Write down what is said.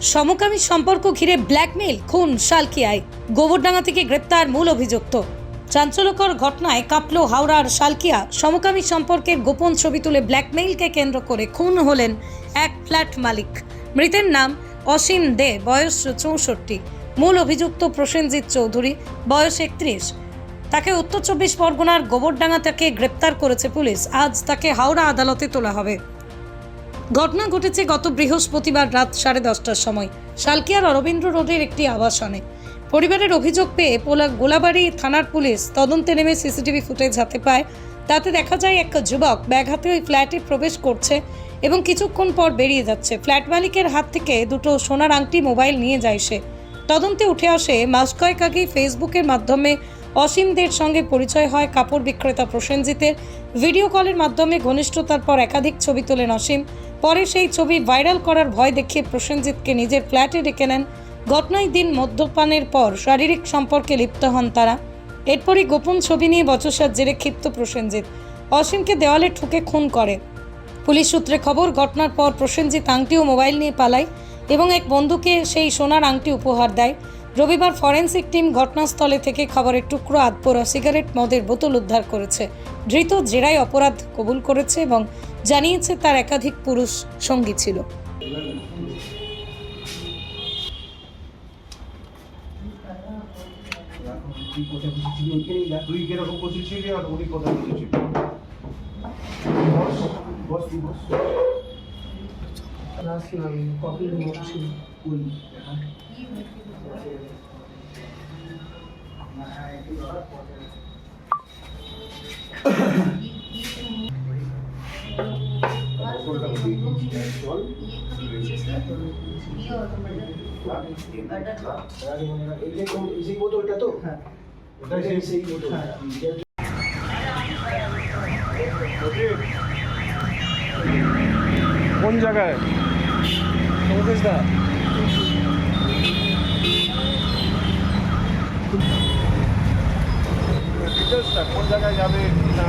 সমকামী সম্পর্ক ঘিরে ব্ল্যাকমেইল, খুন শালকিয়ায় গোবরডাঙ্গা থেকে গ্রেপ্তার মূল অভিযুক্ত। চাঞ্চল্যকর ঘটনায় কাঁপল হাওড়ার শালকিয়া সমকামী সম্পর্কের গোপন ছবি তুলে ব্ল্যাকমেইলকে কেন্দ্র করে খুন হলেন এক ফ্ল্যাট মালিক। মৃতের নাম অসীম দে, বয়স চৌষট্টি। মূল অভিযুক্ত প্রসেনজিৎ চৌধুরী, বয়স একত্রিশ। তাকে উত্তর চব্বিশ পরগনার গোবরডাঙ্গা থেকে গ্রেপ্তার করেছে পুলিশ। আজ তাকে হাওড়া আদালতে তোলা হবে। ঘটনা ঘটেছে গত বৃহস্পতিবার রাত সাড়ে দশটার সময়। শালকিয়ার অরবিন্দ্র রোডের একটি আবাসনে। পরিবারের অভিযোগ পেয়ে পোলা গোলাবাড়ি থানার পুলিশ তদন্তে নেমে সিসিটিভি ফুটেজ হাতে পায়। তাতে দেখা যায় এক যুবক ব্যাগ হাতে ওই ফ্ল্যাটে প্রবেশ করছে এবং কিছুক্ষণ পর বেরিয়ে যাচ্ছে। ফ্ল্যাট মালিকের হাত থেকে দুটো সোনার আংটি মোবাইল নিয়ে যায় সে। তদন্তে উঠে আসে মাস কয়েক আগেই ফেসবুকের মাধ্যমে অসীমদের সঙ্গে পরিচয় হয় কাপড় বিক্রেতা প্রসেনজিতের। ভিডিও কলের মাধ্যমে ঘনিষ্ঠতার পর একাধিক ছবি তোলেন অসীম। পরে সেই ছবি ভাইরাল করার ভয় দেখিয়ে প্রসেনজিৎকে নিজের ফ্ল্যাটে ডেকে নেন। ঘটনায় দিন মদ্যপানের পর শারীরিক সম্পর্কে লিপ্ত হন তারা। এরপরই গোপন ছবি নিয়ে বচসার জেরে ক্ষিপ্ত প্রসেনজিৎ। অসীমকে দেওয়ালে ঠুকে খুন করে। পুলিশ সূত্রে খবর, ঘটনার পর প্রসেনজিৎ আংটি ও মোবাইল নিয়ে পালায় এবং এক বন্ধুকে সেই সোনার আংটি উপহার দেয়। রবিবার ফরেন্সিক টিম ঘটনাস্থলে থেকে খাবারের টুকরো, আধপোড়া সিগারেট, মদের বোতল উদ্ধার করেছে। ধৃত জেরায় অপরাধ কবুল করেছে এবং জানিয়েছে তার একাধিক পুরুষ সঙ্গী ছিল। কফির মরছি ওই এই যে কোন- এই সেই বোতলটা তো হ্যাঁ ওটাই সেই সেই বোতল হ্যাঁ। কোন জায়গায় সৌকেশদা ডিটেলসটা কোন জায়গায় যাবে না